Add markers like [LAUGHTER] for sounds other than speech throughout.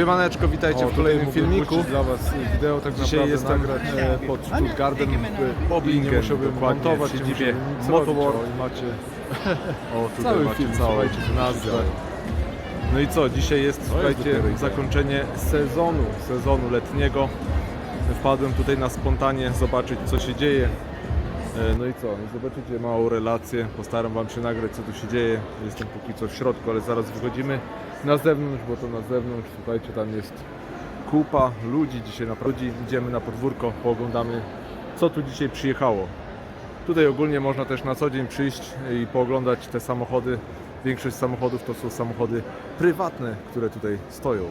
Siemaneczko, witajcie w kolejnym filmiku. dla Was wideo tak Dzisiaj naprawdę jestem nagrać e, pod Stuttgartem i nie Boblingen, musiałbym dokładnie montować, w nie siedzibie musiałbym nic robić, o, i macie [LAUGHS] O, tutaj cały macie film, całą słuchajcie, nazwę. No i co, dzisiaj jest, słuchajcie, dopiero idea. zakończenie sezonu, sezonu letniego. Wpadłem tutaj na spontanie zobaczyć, co się dzieje. E, No i co, no zobaczycie małą relację, postaram Wam się nagrać, co tu się dzieje. Jestem póki co w środku, ale zaraz wychodzimy na zewnątrz, bo to na zewnątrz, słuchajcie, tam jest kupa ludzi dzisiaj naprawdę. Ludzi, idziemy na podwórko, pooglądamy, co tu dzisiaj przyjechało. Tutaj ogólnie można też na co dzień przyjść i pooglądać te samochody. Większość samochodów to są samochody prywatne, które tutaj stoją.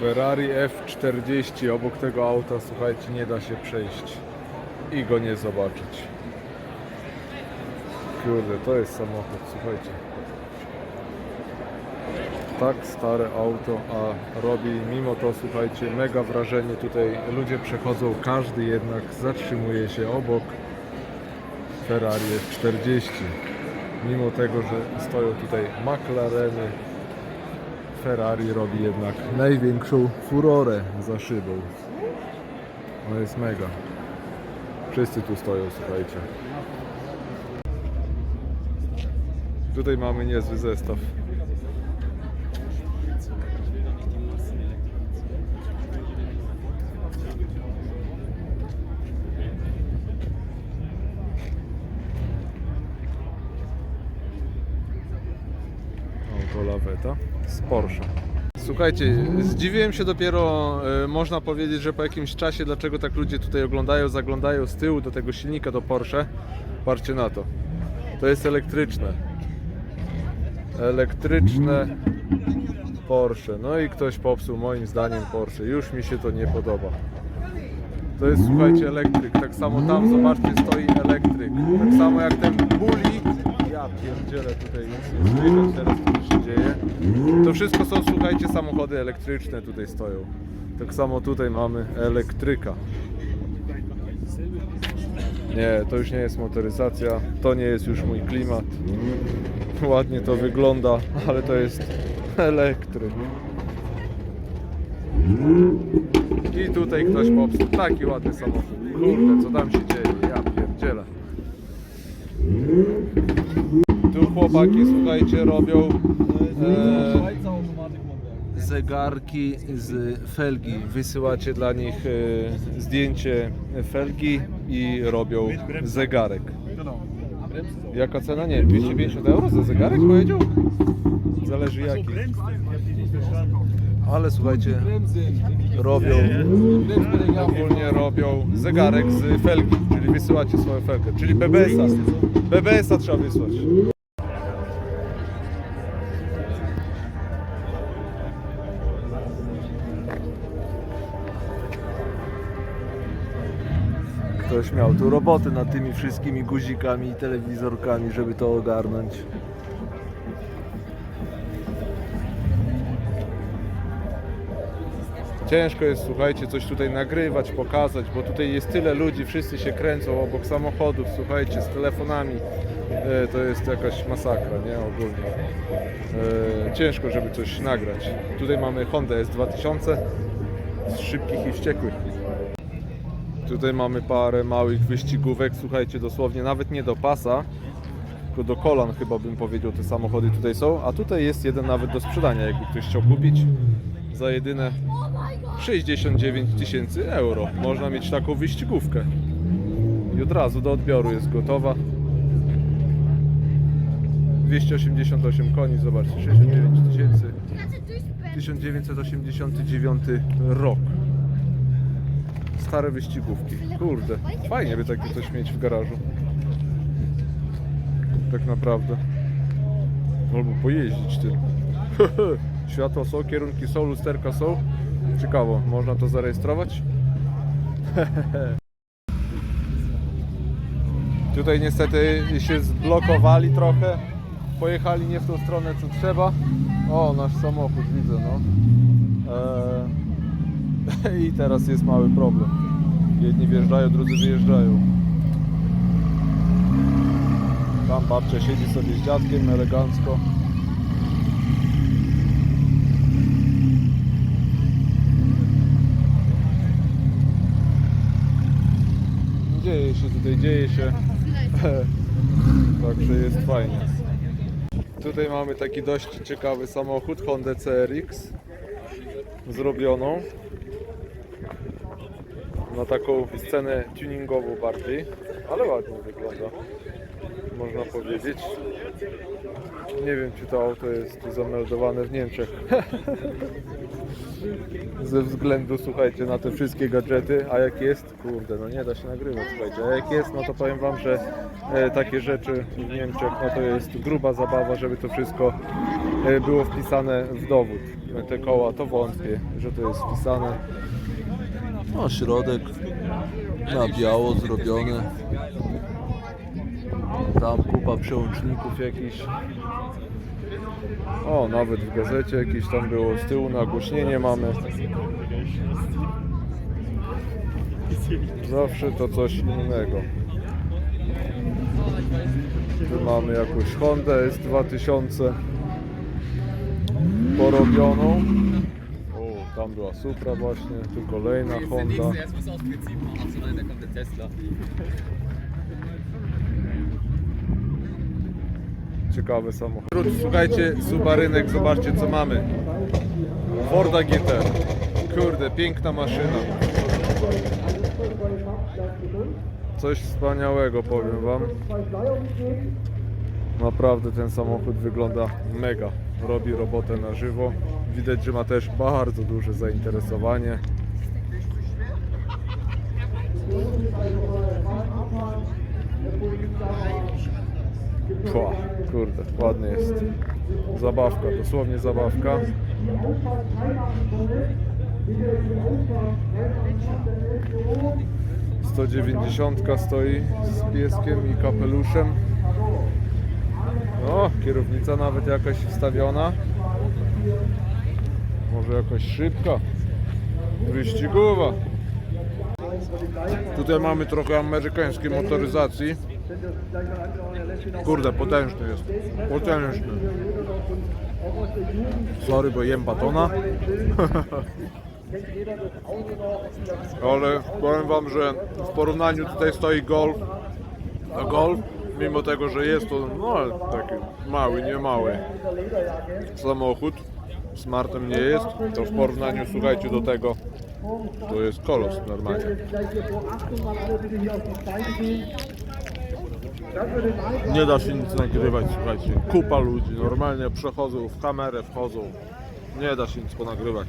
Ferrari F40 obok tego auta, słuchajcie, nie da się przejść i go nie zobaczyć. Kurde, to jest samochód, słuchajcie. Tak stare auto, a robi mimo to, słuchajcie, mega wrażenie. Tutaj ludzie przechodzą, każdy jednak zatrzymuje się obok Ferrari F40. Mimo tego, że stoją tutaj McLareny, Ferrari robi jednak największą furorę za szybą. No jest mega. Wszyscy tu stoją, słuchajcie. Tutaj mamy niezły zestaw. Auto laweta z Porsche. Słuchajcie, zdziwiłem się dopiero, e, można powiedzieć, że po jakimś czasie, dlaczego tak ludzie tutaj oglądają, zaglądają z tyłu do tego silnika do Porsche. Patrzcie na to. To jest elektryczne. Elektryczne Porsche. No i ktoś popsuł moim zdaniem Porsche. Już mi się to nie podoba. To jest, słuchajcie, elektryk. Tak samo tam, zobaczcie, stoi elektryk. Tak samo jak ten Bulli. Ja pierdzielę, tutaj nic nie teraz, co się dzieje. To wszystko są, słuchajcie, samochody elektryczne tutaj stoją. Tak samo tutaj mamy elektryka. Nie, to już nie jest motoryzacja, to nie jest już mój klimat. Ładnie to wygląda, ale to jest elektryk. I tutaj ktoś popsuł taki ładny samochód. Kurde, co tam się dzieje? Ja pierdzielę. Chłopaki, słuchajcie, robią e, zegarki z felgi. Wysyłacie dla nich e, zdjęcie felgi i robią zegarek. Jaka cena? Nie wiem, 250 euro za zegarek powiedział? Zależy jaki. Ale słuchajcie, robią, ogólnie robią zegarek z felgi, czyli wysyłacie swoją felgę, czyli BBS-a. BBS-a trzeba wysłać. Ktoś miał tu roboty nad tymi wszystkimi guzikami i telewizorkami, żeby to ogarnąć. Ciężko jest, słuchajcie, coś tutaj nagrywać, pokazać, bo tutaj jest tyle ludzi, wszyscy się kręcą obok samochodów, słuchajcie, z telefonami. E, to jest jakaś masakra, nie? Ogólnie. E, ciężko, żeby coś nagrać. Tutaj mamy Honda S2000 z szybkich i wściekłych. Tutaj mamy parę małych wyścigówek, słuchajcie, dosłownie nawet nie do pasa, tylko do kolan chyba bym powiedział te samochody tutaj są, a tutaj jest jeden nawet do sprzedania, jakby ktoś chciał kupić za jedyne 69 tysięcy euro. Można mieć taką wyścigówkę i od razu do odbioru jest gotowa. 288 koni, zobaczcie, 69 tysięcy, 1989 rok stare wyścigówki. Kurde, fajnie by takie coś mieć w garażu. Tak naprawdę. Albo pojeździć tym. [LAUGHS] Światła są, kierunki są, lusterka są. Ciekawo, można to zarejestrować? [LAUGHS] Tutaj niestety się zblokowali trochę. Pojechali nie w tą stronę co trzeba. O, nasz samochód widzę, no. Eee, [LAUGHS] I teraz jest mały problem. Jedni wjeżdżają, drudzy wyjeżdżają. Tam babcia siedzi sobie z dziadkiem elegancko. Dzieje się tutaj, dzieje się. [LAUGHS] Także jest fajnie. Tutaj mamy taki dość ciekawy samochód Honda CRX zrobioną na taką scenę tuningową bardziej, ale ładnie wygląda, można powiedzieć. Nie wiem, czy to auto jest zameldowane w Niemczech. [LAUGHS] Ze względu, słuchajcie, na te wszystkie gadżety, a jak jest, kurde, no nie da się nagrywać, słuchajcie, a jak jest, no to powiem Wam, że e, takie rzeczy w Niemczech, no to jest gruba zabawa, żeby to wszystko e, było wpisane w dowód. Te koła, to wątpię, że to jest wpisane. No, środek na biało zrobiony. Tam kupa przełączników jakichś. O, nawet w gazecie jakieś tam było z tyłu nagłośnienie mamy. Zawsze to coś innego. Tu mamy jakąś Honda S2000 porobioną. Tam była Supra właśnie, tu kolejna Honda. Ciekawy samochód. Słuchajcie, Subarynek, zobaczcie co mamy. Forda GT. Kurde, piękna maszyna. Coś wspaniałego powiem wam. Naprawdę ten samochód wygląda mega. Robi robotę na żywo. Widać, że ma też bardzo duże zainteresowanie. Pła, kurde, ładny jest. Zabawka, dosłownie zabawka. Sto dziewięćdziesiątka stoi z pieskiem i kapeluszem. O, kierownica nawet jakaś wstawiona. Może jakaś szybka. Wyścigowa. Tutaj mamy trochę amerykańskiej motoryzacji. Kurde, potężny jest. Potężny. Sorry, bo jem batona. [LAUGHS] Ale powiem wam, że w porównaniu tutaj stoi Golf. A Golf, mimo tego, że jest to no, taki mały, nie mały samochód, smartem nie jest, to w porównaniu, słuchajcie, do tego to jest kolos normalnie. Nie da się nic nagrywać, słuchajcie. Kupa ludzi normalnie przechodzą w kamerę, wchodzą. Nie da się nic ponagrywać.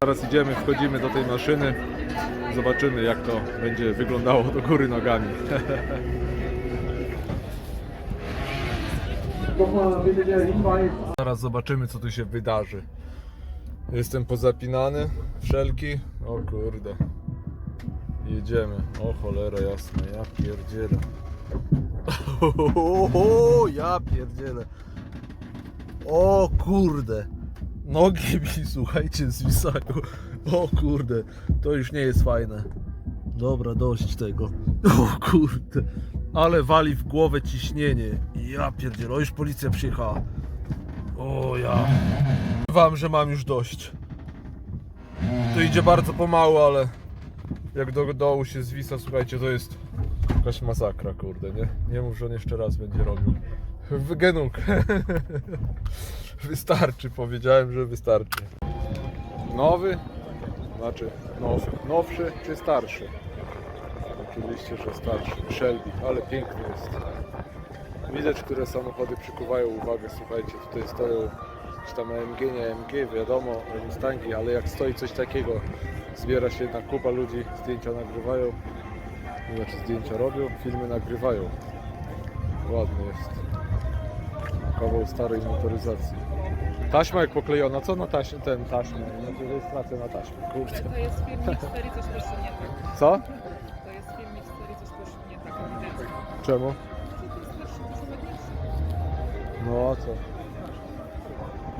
Teraz idziemy, wchodzimy do tej maszyny. Zobaczymy jak to będzie wyglądało do góry nogami. Zaraz zobaczymy co tu się wydarzy. Jestem pozapinany, wszelki. O kurde. Jedziemy. O cholera jasna, ja pierdzielę. O, [LAUGHS] ja pierdzielę. O kurde. Nogi mi, słuchajcie, zwisają. O kurde, to już nie jest fajne. Dobra, dość tego. O kurde. Ale wali w głowę ciśnienie. Ja pierdzielę, już policja przyjechała. O ja. Wam, że mam już dość. To idzie bardzo pomału, ale jak do dołu się zwisa, słuchajcie, to jest jakaś masakra, kurde, nie? Nie mów, że on jeszcze raz będzie robił. Wygenuk. [LAUGHS] Wystarczy, powiedziałem, że wystarczy. Nowy? Znaczy nowy. Nowszy czy starszy? Oczywiście, że starszy. Shelby, ale piękny jest. Widać, które samochody przykuwają uwagę. Słuchajcie, tutaj stoją czy tam AMG, nie AMG, wiadomo, Mustangi, ale jak stoi coś takiego, zbiera się jedna kupa ludzi, zdjęcia nagrywają, znaczy zdjęcia robią, filmy nagrywają. Ładny jest. Kawał starej motoryzacji. Taśma jak poklejona, co na taśmie, ten taśmę, znaczy rejestrację na taśmę, kurde. To jest filmik 4, coś poszło nie tak. Co? To jest filmik 4, coś poszło nie tak, ewidentnie. Czemu? No a co?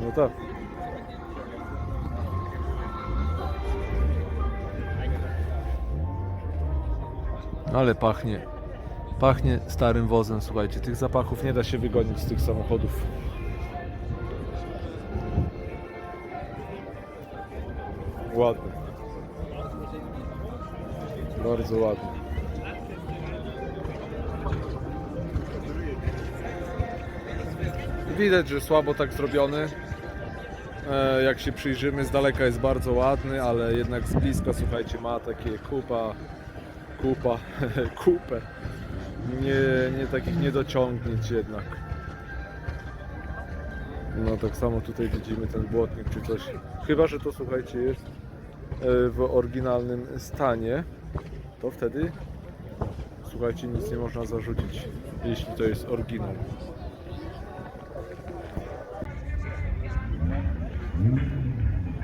No tak. Ale pachnie. Pachnie starym wozem, słuchajcie. Tych zapachów nie da się wygonić z tych samochodów. Ładny. Bardzo ładny. Widać, że słabo tak zrobiony. E, Jak się przyjrzymy, z daleka jest bardzo ładny, ale jednak z bliska, słuchajcie, ma takie kupa, kupa, [LAUGHS] kupę. Nie, nie takich niedociągnięć jednak. No tak samo tutaj widzimy ten błotnik czy coś. Chyba, że to słuchajcie jest w oryginalnym stanie, to wtedy słuchajcie nic nie można zarzucić, jeśli to jest oryginał.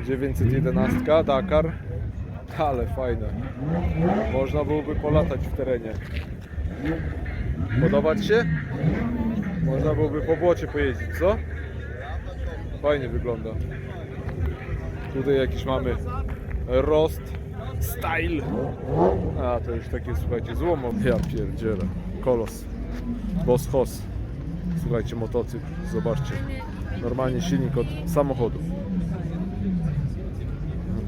...911 Dakar ale fajne można byłoby polatać w terenie podobać się? można byłoby po błocie pojeździć, co? Fajnie wygląda. Tutaj jakiś mamy rost style. A to już takie słuchajcie złomo. Ja pierdzielę. Kolos. Boss Hoss. Słuchajcie motocykl. Zobaczcie. Normalnie silnik od samochodu.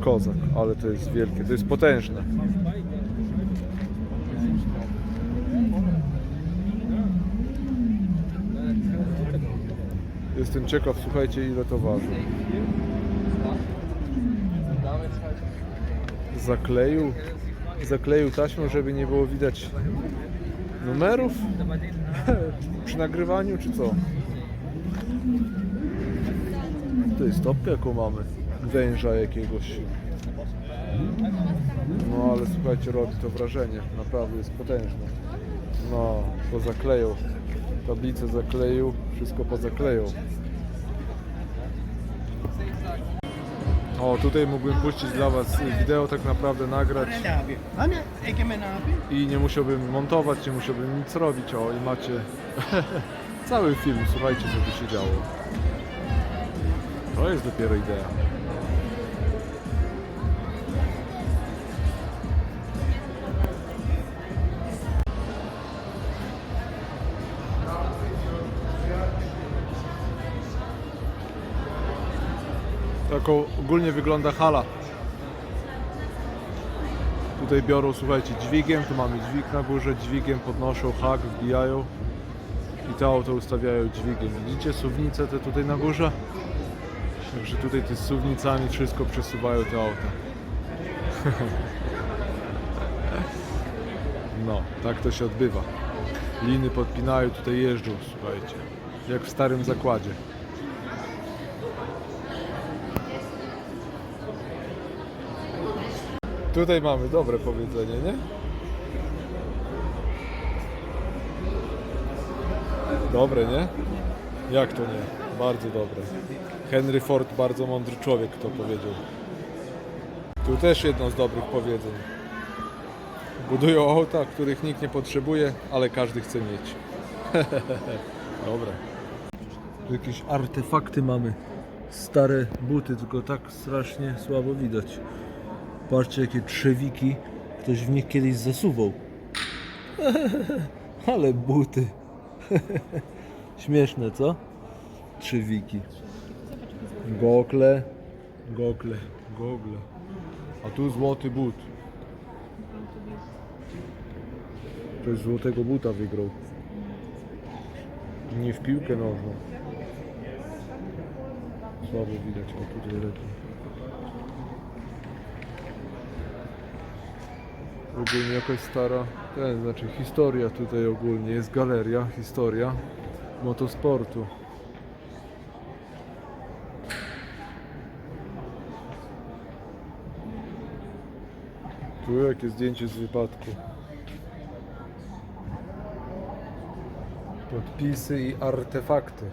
Kozak, ale to jest wielkie, to jest potężne. Jestem ciekaw, słuchajcie, ile to waży. Zakleił, zakleił taśmą, żeby nie było widać numerów [LAUGHS] przy nagrywaniu, czy co? To jest topkę, jaką mamy. Węża jakiegoś. No ale słuchajcie, robi to wrażenie. Naprawdę jest potężne. No, to zakleją. Tablicę zakleił, wszystko pozakleją. O, tutaj mógłbym puścić dla Was wideo, tak naprawdę nagrać i nie musiałbym montować, nie musiałbym nic robić. O, i macie [LAUGHS] cały film, słuchajcie, co tu się działo. To jest dopiero idea. Taką ogólnie wygląda hala. Tutaj biorą, słuchajcie, dźwigiem, tu mamy dźwig na górze, dźwigiem podnoszą hak, wbijają i to auto ustawiają dźwigiem. Widzicie suwnice te tutaj na górze? Także tutaj te suwnicami wszystko przesuwają te auta. [LAUGHS] No, tak to się odbywa. Liny podpinają, tutaj jeżdżą, słuchajcie. Jak w starym zakładzie. Tutaj mamy dobre powiedzenie, nie? Dobre, nie? Jak to nie? Bardzo dobre. Henry Ford, bardzo mądry człowiek, to powiedział. Tu też jedno z dobrych powiedzeń. Budują auta, których nikt nie potrzebuje, ale każdy chce mieć. [LAUGHS] Dobre. Tu jakieś artefakty mamy. Stare buty, tylko tak strasznie słabo widać. Patrzcie jakie trzewiki. Ktoś w nich kiedyś zasuwał. [LAUGHS] Ale buty. [LAUGHS] Śmieszne, co? Trzewiki. Gokle. Gokle. Gogle. A tu złoty but. Ktoś złotego buta wygrał. Nie w piłkę nożną. Słabo widać, o tutaj lepiej. Ogólnie jakaś stara, ten, znaczy historia tutaj ogólnie, jest galeria, historia motosportu. Tu jakie zdjęcie z wypadku. Podpisy i artefakty.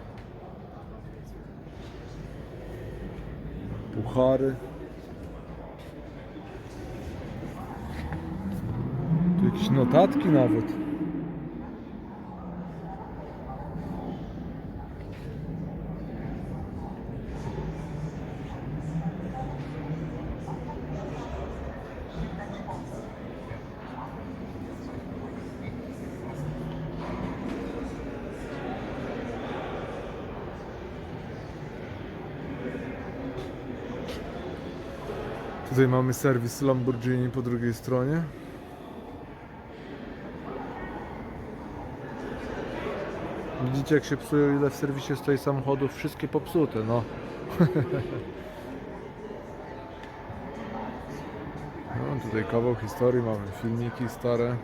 Puchary. Jakieś notatki nawet. Tutaj mamy serwis Lamborghini po drugiej stronie. Widzicie jak się psują, ile w serwisie stoi samochodów, wszystkie popsute, no. [LAUGHS] no tutaj kawał historii mamy, filmiki stare.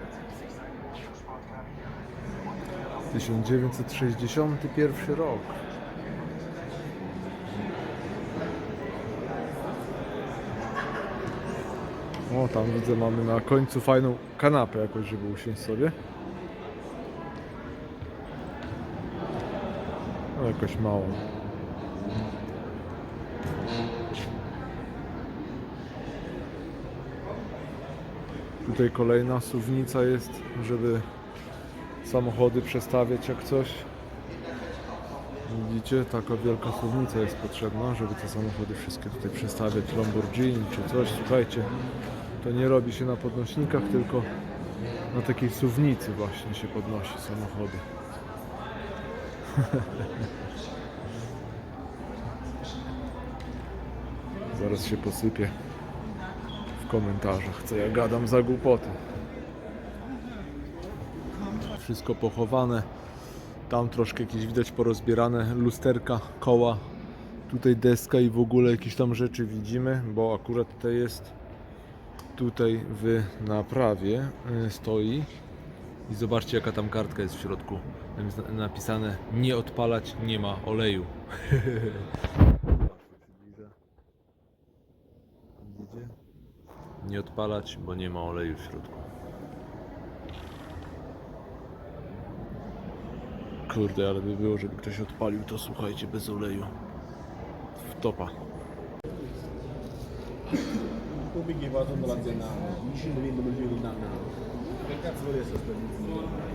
1961 rok. O, tam widzę, mamy na końcu fajną kanapę jakoś, żeby usiąść sobie. No, jakoś mało. Tutaj kolejna suwnica jest, żeby samochody przestawiać jak coś. Widzicie, taka wielka suwnica jest potrzebna, żeby te samochody wszystkie tutaj przestawiać. Lamborghini czy coś, słuchajcie. To nie robi się na podnośnikach, tylko na takiej suwnicy właśnie się podnosi samochody. [LAUGHS] Zaraz się posypie w komentarzach, co ja gadam za głupoty. Wszystko pochowane. Tam troszkę jakieś widać porozbierane lusterka, koła. Tutaj deska i w ogóle jakieś tam rzeczy widzimy, bo akurat tutaj jest tutaj w naprawie y, stoi i zobaczcie jaka tam kartka jest w środku Tam jest na- napisane nie odpalać, nie ma oleju. [LAUGHS] Nie odpalać, bo nie ma oleju w środku. Kurde, ale by było, żeby ktoś odpalił to słuchajcie, bez oleju. W topa. Come vado all'azienda vicino 20 milioni d'anni. Che cazzo vuoi essere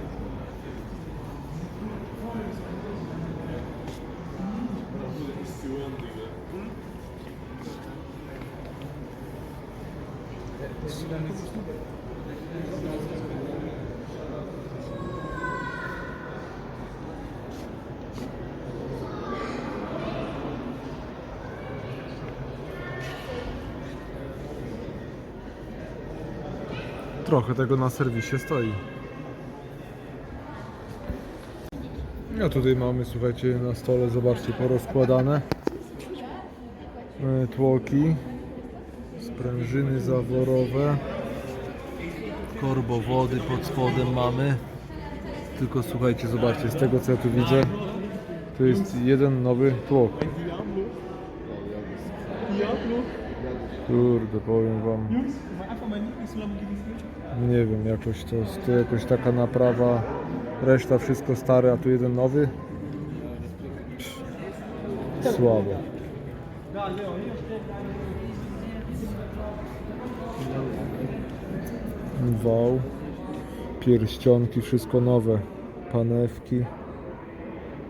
Trochę tego na serwisie stoi. No tutaj mamy, słuchajcie, na stole, zobaczcie, porozkładane e, tłoki, sprężyny zaworowe, korbowody pod spodem mamy. Tylko słuchajcie, zobaczcie, z tego co ja tu widzę, to jest jeden nowy tłok. Kurde, powiem wam. Nie wiem, jakoś to, to jakoś taka naprawa, reszta wszystko stare, a tu jeden nowy. Psz, Słabo. Wał, pierścionki, wszystko nowe, panewki,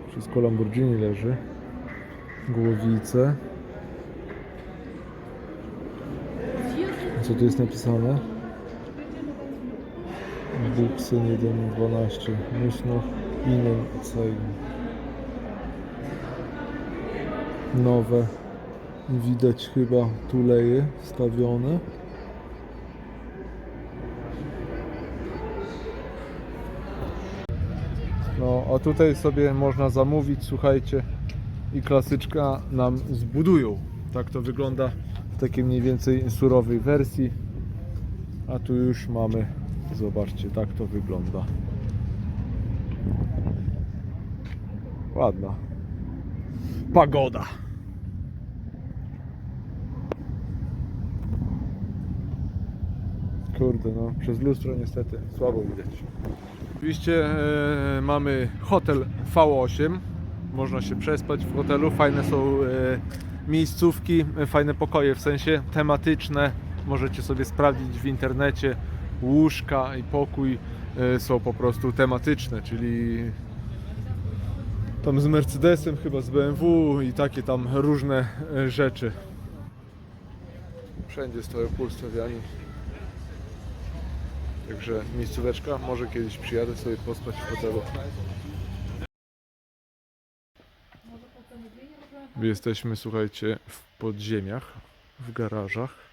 wszystko Lamborghini leży, głowice. Co tu jest napisane? Buxen 1.12 Myślno Inen Zeigen Nowe. Widać chyba tuleje wstawione. No a tutaj sobie można zamówić słuchajcie i klasyczka nam zbudują. Tak to wygląda w takiej mniej więcej surowej wersji. A tu już mamy Zobaczcie, tak to wygląda. Ładna. Pagoda. Kurde, no przez lustro niestety słabo widać. Oczywiście e, mamy hotel V8. Można się przespać w hotelu. Fajne są e, miejscówki, e, fajne pokoje, w sensie tematyczne. Możecie sobie sprawdzić w internecie. Łóżka i pokój e, są po prostu tematyczne, czyli tam z Mercedesem, chyba z BMW i takie tam różne e, rzeczy. Wszędzie stoją pulstawiani. Także miejscóweczka, może kiedyś przyjadę sobie pospać w hotelu. Jesteśmy, słuchajcie, w podziemiach, w garażach.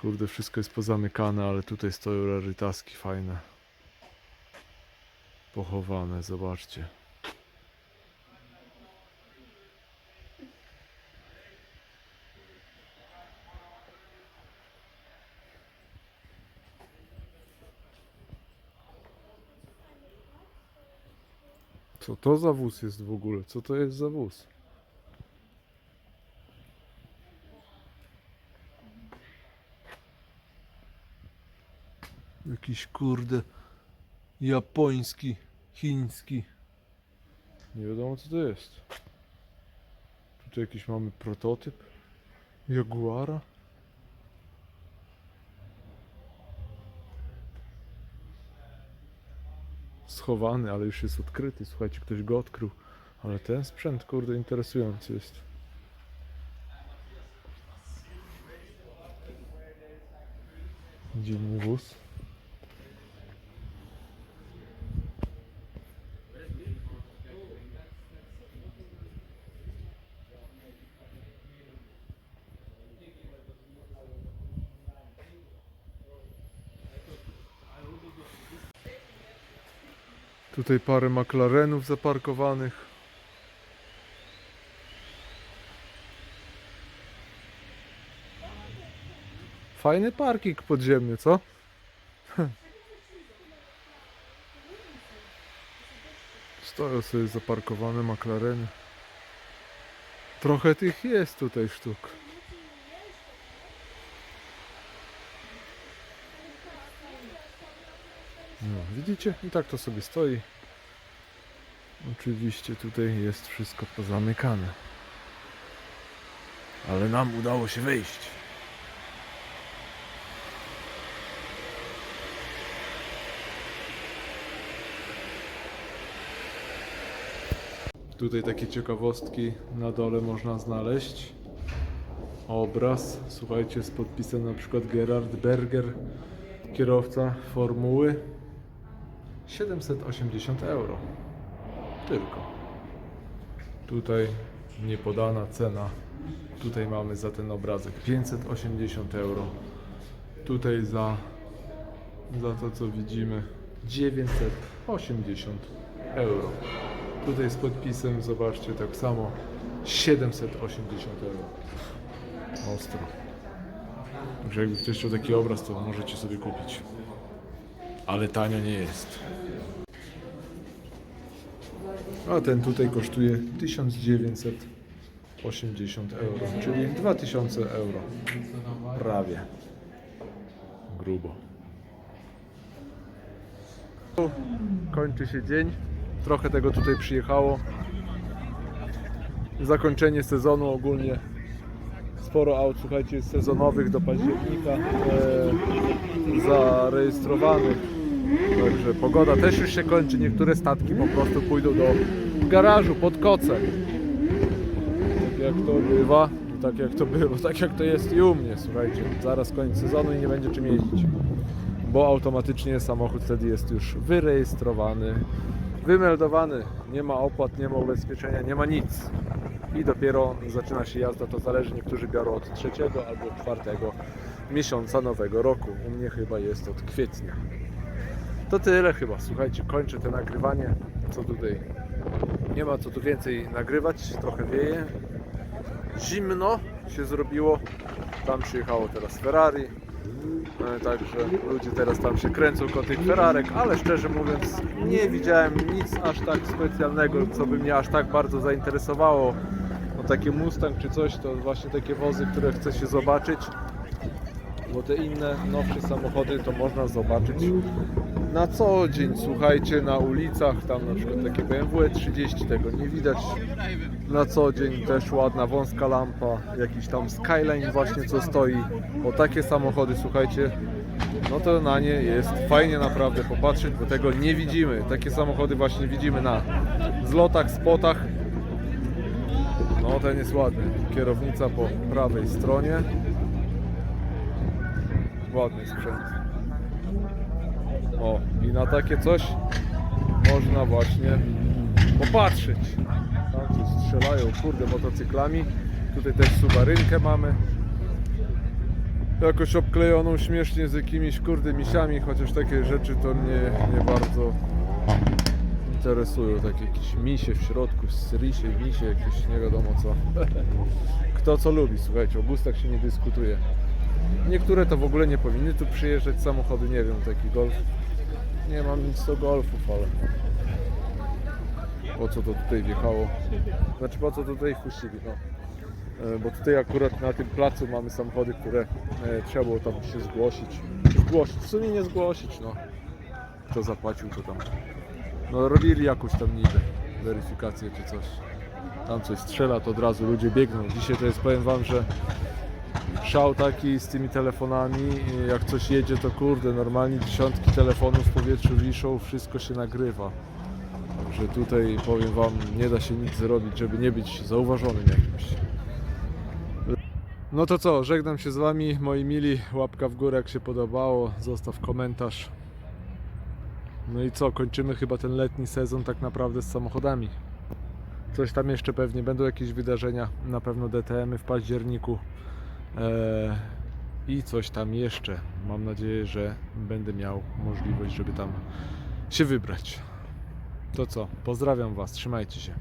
Kurde, wszystko jest pozamykane, ale tutaj stoją rarytaski fajne. Pochowane, zobaczcie. Co to za wóz jest w ogóle? Co to jest za wóz? Jakiś kurde japoński, chiński. Nie wiadomo co to jest. Tutaj jakiś mamy prototyp. Jaguara. Schowany, ale już jest odkryty. Słuchajcie, ktoś go odkrył. Ale ten sprzęt, kurde, interesujący jest. Dziwny wóz. Tutaj parę McLarenów zaparkowanych. Fajny parking podziemny, co? [LAUGHS] Stoją sobie zaparkowane McLareny. Trochę tych jest tutaj sztuk. No, widzicie? I tak to sobie stoi. Oczywiście tutaj jest wszystko pozamykane. Ale nam udało się wyjść. Tutaj takie ciekawostki na dole można znaleźć. Obraz, słuchajcie, z podpisem na przykład Gerard Berger, kierowca formuły. 780 euro. Tylko. Tutaj niepodana cena. Tutaj mamy za ten obrazek 580 euro. Tutaj za, za to co widzimy 980 euro. Tutaj z podpisem, zobaczcie, tak samo 780 euro. Ostro. Także jakby ktoś chciał taki obraz, to możecie sobie kupić. Ale tanio nie jest. A ten tutaj kosztuje 1980 euro, czyli 2000 euro. Prawie. Grubo. Kończy się dzień. Trochę tego tutaj przyjechało. Zakończenie sezonu ogólnie. Sporo aut, słuchajcie, sezonowych do października e, zarejestrowanych. Także pogoda też już się kończy. Niektóre statki po prostu pójdą do garażu pod kocem. Tak jak to bywa, tak jak to było, [LAUGHS] tak jak to jest i u mnie. Słuchajcie, zaraz koniec sezonu i nie będzie czym jeździć. Bo automatycznie samochód wtedy jest już wyrejestrowany, wymeldowany. Nie ma opłat, nie ma ubezpieczenia, nie ma nic. I dopiero zaczyna się jazda. To zależy, niektórzy biorą od trzeciego albo czwartego miesiąca nowego roku. U mnie chyba jest od kwietnia. To tyle chyba. Słuchajcie, kończę to nagrywanie. Co tutaj? Nie ma co tu więcej nagrywać. Trochę wieje. Zimno się zrobiło. Tam przyjechało teraz Ferrari. E, Także ludzie teraz tam się kręcą koło tych Ferrarek, ale szczerze mówiąc nie widziałem nic aż tak specjalnego, co by mnie aż tak bardzo zainteresowało. No takie Mustang czy coś, to właśnie takie wozy, które chce się zobaczyć. Bo te inne, nowsze samochody to można zobaczyć na co dzień, słuchajcie, na ulicach, tam na przykład takie BMW 30, tego nie widać. Na co dzień, też ładna wąska lampa, jakiś tam Skyline właśnie co stoi, o takie samochody, słuchajcie, no to na nie jest fajnie naprawdę popatrzeć, bo tego nie widzimy, takie samochody właśnie widzimy na zlotach, spotach, no ten jest ładny, kierownica po prawej stronie, ładny sprzęt. O, i na takie coś można właśnie popatrzeć. Tam tu strzelają, kurde, motocyklami. Tutaj też suwarynkę mamy. jakoś obklejoną śmiesznie z jakimiś kurde misiami, chociaż takie rzeczy to mnie nie bardzo interesują. Takie jakieś misie w środku, rysie, misie, jakieś nie wiadomo co. [LAUGHS] Kto co lubi, słuchajcie, o gustach się nie dyskutuje. Niektóre to w ogóle nie powinny tu przyjeżdżać samochody, nie wiem, taki golf. Nie mam nic do golfów, ale po co to tutaj wjechało? Znaczy po co tutaj wpuścili, no. E, Bo tutaj akurat na tym placu mamy samochody, które e, trzeba było tam się zgłosić. Zgłosić, w sumie nie zgłosić, no. Kto zapłacił, to tam. No robili jakąś tam niby weryfikację czy coś. Tam coś strzela, to od razu ludzie biegną. Dzisiaj to jest, powiem wam, że szał taki z tymi telefonami, jak coś jedzie to kurde, normalnie dziesiątki telefonów w powietrzu wiszą, wszystko się nagrywa. Także tutaj powiem wam, nie da się nic zrobić, żeby nie być zauważonym jakimś. No to co, żegnam się z wami, moi mili, łapka w górę jak się podobało, zostaw komentarz. No i co, kończymy chyba ten letni sezon tak naprawdę z samochodami. Coś tam jeszcze pewnie będą jakieś wydarzenia, na pewno DTM-y w październiku. Eee, I coś tam jeszcze. Mam nadzieję, że będę miał możliwość, żeby tam się wybrać. To co, pozdrawiam Was, trzymajcie się.